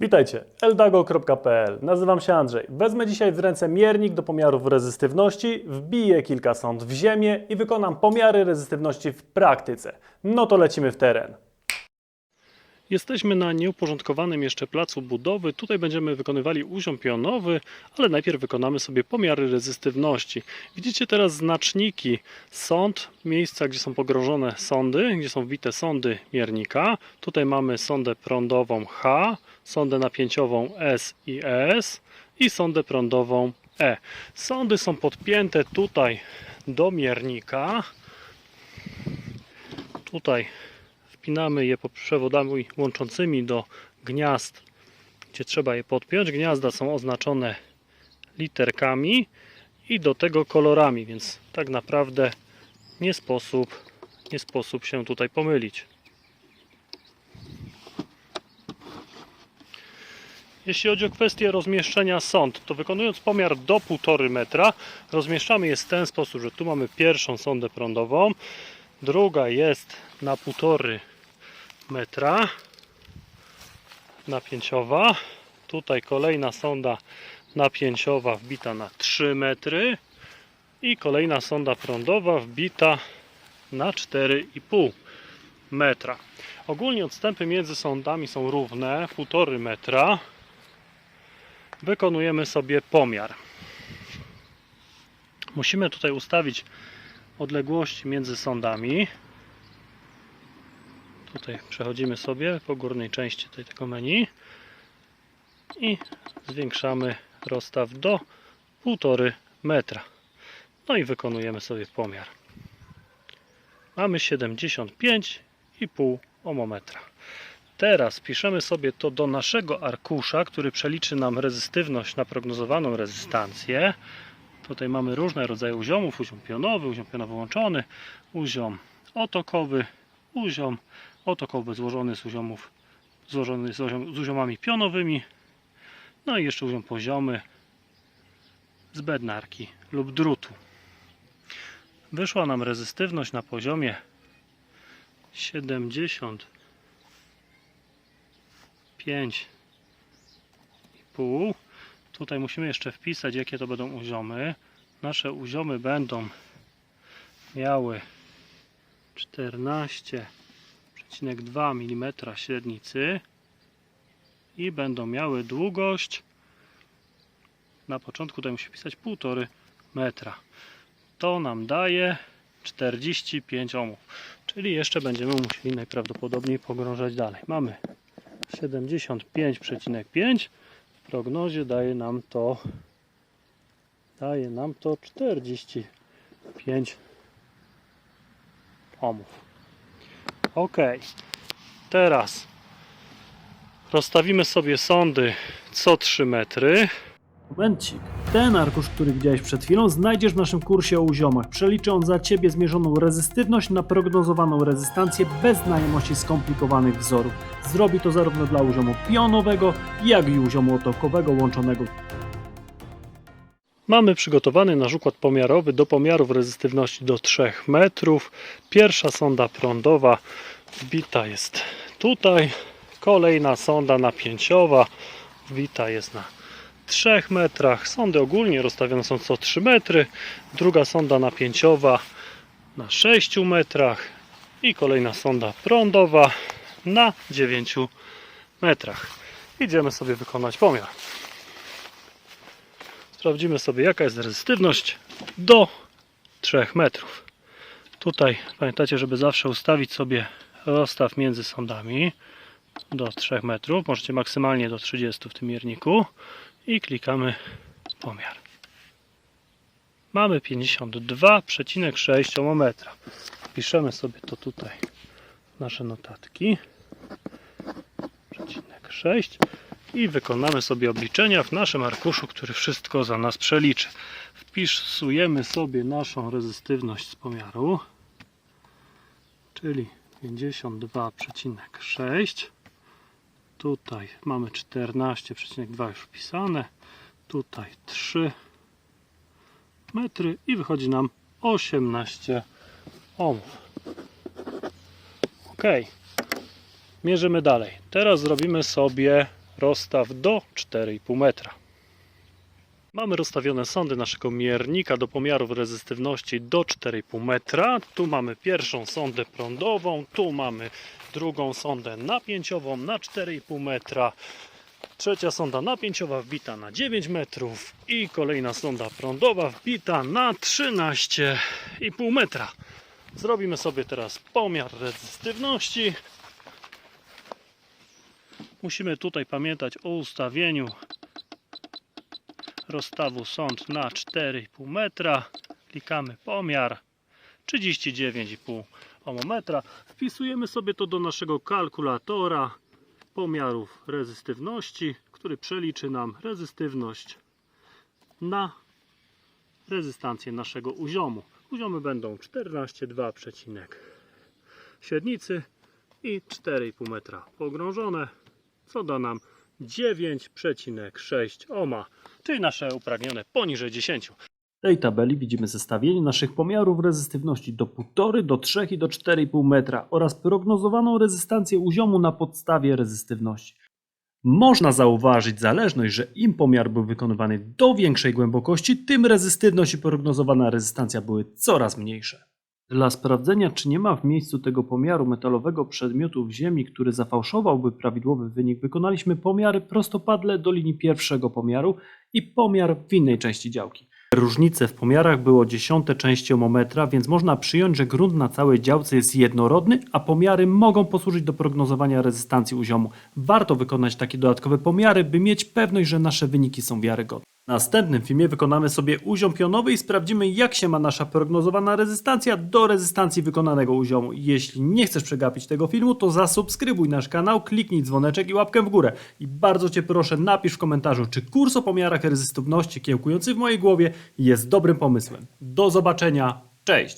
Witajcie, eldago.pl. Nazywam się Andrzej. Wezmę dzisiaj w ręce miernik do pomiarów rezystywności, wbiję kilka sąd w ziemię i wykonam pomiary rezystywności w praktyce. No to lecimy w teren. Jesteśmy na nieuporządkowanym jeszcze placu budowy. Tutaj będziemy wykonywali uziom pionowy, ale najpierw wykonamy sobie pomiary rezystywności. Widzicie teraz znaczniki sąd, miejsca, gdzie są pogrążone sądy, gdzie są wbite sądy miernika. Tutaj mamy sondę prądową H, sondę napięciową S i S i sondę prądową E. Sądy są podpięte tutaj do miernika. Tutaj wpinamy je przewodami łączącymi do gniazd, gdzie trzeba je podpiąć. Gniazda są oznaczone literkami i do tego kolorami, więc tak naprawdę nie sposób, nie sposób się tutaj pomylić. Jeśli chodzi o kwestię rozmieszczenia sąd, to wykonując pomiar do 1,5 metra, rozmieszczamy je w ten sposób, że tu mamy pierwszą sondę prądową, druga jest na 1,5 metra napięciowa, tutaj kolejna sonda napięciowa wbita na 3 metry i kolejna sonda prądowa wbita na 4,5 metra. Ogólnie odstępy między sądami są równe, 1,5 metra. Wykonujemy sobie pomiar. Musimy tutaj ustawić odległości między sądami. Tutaj przechodzimy sobie po górnej części tej, tego menu i zwiększamy rozstaw do 1,5 metra. No i wykonujemy sobie pomiar. Mamy 75,5 ohmometra. Teraz piszemy sobie to do naszego arkusza, który przeliczy nam rezystywność na prognozowaną rezystancję. Tutaj mamy różne rodzaje uziomów, uziom pionowy, uziom pionowy łączony, uziom otokowy, uziom otokowy złożony z uziomów złożony z, uziom, z uziomami pionowymi, no i jeszcze uziom poziomy z bednarki lub drutu. Wyszła nam rezystywność na poziomie 70 5,5. Tutaj musimy jeszcze wpisać, jakie to będą uziomy. Nasze uziomy będą miały 14,2 mm średnicy i będą miały długość na początku tutaj musi pisać 1,5 metra. To nam daje 45 ohmów. Czyli jeszcze będziemy musieli najprawdopodobniej pogrążać dalej. Mamy 75,5 w prognozie daje nam to daje nam to 45 ohmów ok teraz rozstawimy sobie sądy co 3 metry Momencik. Ten arkusz, który widziałeś przed chwilą, znajdziesz w naszym kursie o uziomach. Przeliczy on za Ciebie zmierzoną rezystywność na prognozowaną rezystancję bez znajomości skomplikowanych wzorów. Zrobi to zarówno dla uziomu pionowego, jak i uziomu otokowego łączonego. Mamy przygotowany nasz układ pomiarowy do pomiarów rezystywności do 3 metrów. Pierwsza sonda prądowa wbita jest tutaj. Kolejna sonda napięciowa wbita jest na 3 metrach. Sądy ogólnie rozstawione są co 3 metry. Druga sonda napięciowa na 6 metrach i kolejna sonda prądowa na 9 metrach. Idziemy sobie wykonać pomiar. Sprawdzimy sobie jaka jest rezystywność do 3 metrów. Tutaj pamiętacie, żeby zawsze ustawić sobie rozstaw między sądami do 3 metrów. Możecie maksymalnie do 30 w tym mierniku i klikamy pomiar. Mamy 52,6 ohmometra. Piszemy sobie to tutaj w nasze notatki. Przecinek 6 i wykonamy sobie obliczenia w naszym arkuszu, który wszystko za nas przeliczy. Wpisujemy sobie naszą rezystywność z pomiaru, czyli 52,6 Tutaj mamy 14,2 już wpisane. Tutaj 3 metry i wychodzi nam 18 ohmów. Ok. Mierzymy dalej. Teraz zrobimy sobie rozstaw do 4,5 metra. Mamy rozstawione sondy naszego miernika do pomiarów rezystywności do 4,5 metra. Tu mamy pierwszą sondę prądową, tu mamy drugą sondę napięciową na 4,5 metra. Trzecia sonda napięciowa wbita na 9 metrów i kolejna sonda prądowa wbita na 13,5 metra. Zrobimy sobie teraz pomiar rezystywności. Musimy tutaj pamiętać o ustawieniu rozstawu sąd na 4,5 metra. Klikamy pomiar 39,5 ohmometra. Wpisujemy sobie to do naszego kalkulatora pomiarów rezystywności, który przeliczy nam rezystywność na rezystancję naszego uziomu. Uziomy będą 14,2 przecinek średnicy i 4,5 metra pogrążone, co da nam 9,6 ohma, czyli nasze upragnione poniżej 10. W tej tabeli widzimy zestawienie naszych pomiarów rezystywności do 1,5, do 3 i do 4,5 metra oraz prognozowaną rezystancję uziomu na podstawie rezystywności. Można zauważyć zależność, że im pomiar był wykonywany do większej głębokości, tym rezystywność i prognozowana rezystancja były coraz mniejsze. Dla sprawdzenia, czy nie ma w miejscu tego pomiaru metalowego przedmiotu w ziemi, który zafałszowałby prawidłowy wynik, wykonaliśmy pomiary prostopadle do linii pierwszego pomiaru i pomiar w innej części działki. Różnice w pomiarach było dziesiąte części ohmometra, więc można przyjąć, że grunt na całej działce jest jednorodny, a pomiary mogą posłużyć do prognozowania rezystancji uziomu. Warto wykonać takie dodatkowe pomiary, by mieć pewność, że nasze wyniki są wiarygodne. W następnym filmie wykonamy sobie uziom pionowy i sprawdzimy, jak się ma nasza prognozowana rezystancja do rezystancji wykonanego uziomu. Jeśli nie chcesz przegapić tego filmu, to zasubskrybuj nasz kanał, kliknij dzwoneczek i łapkę w górę. I bardzo Cię proszę, napisz w komentarzu, czy kurs o pomiarach rezystywności kiełkujący w mojej głowie jest dobrym pomysłem. Do zobaczenia, cześć!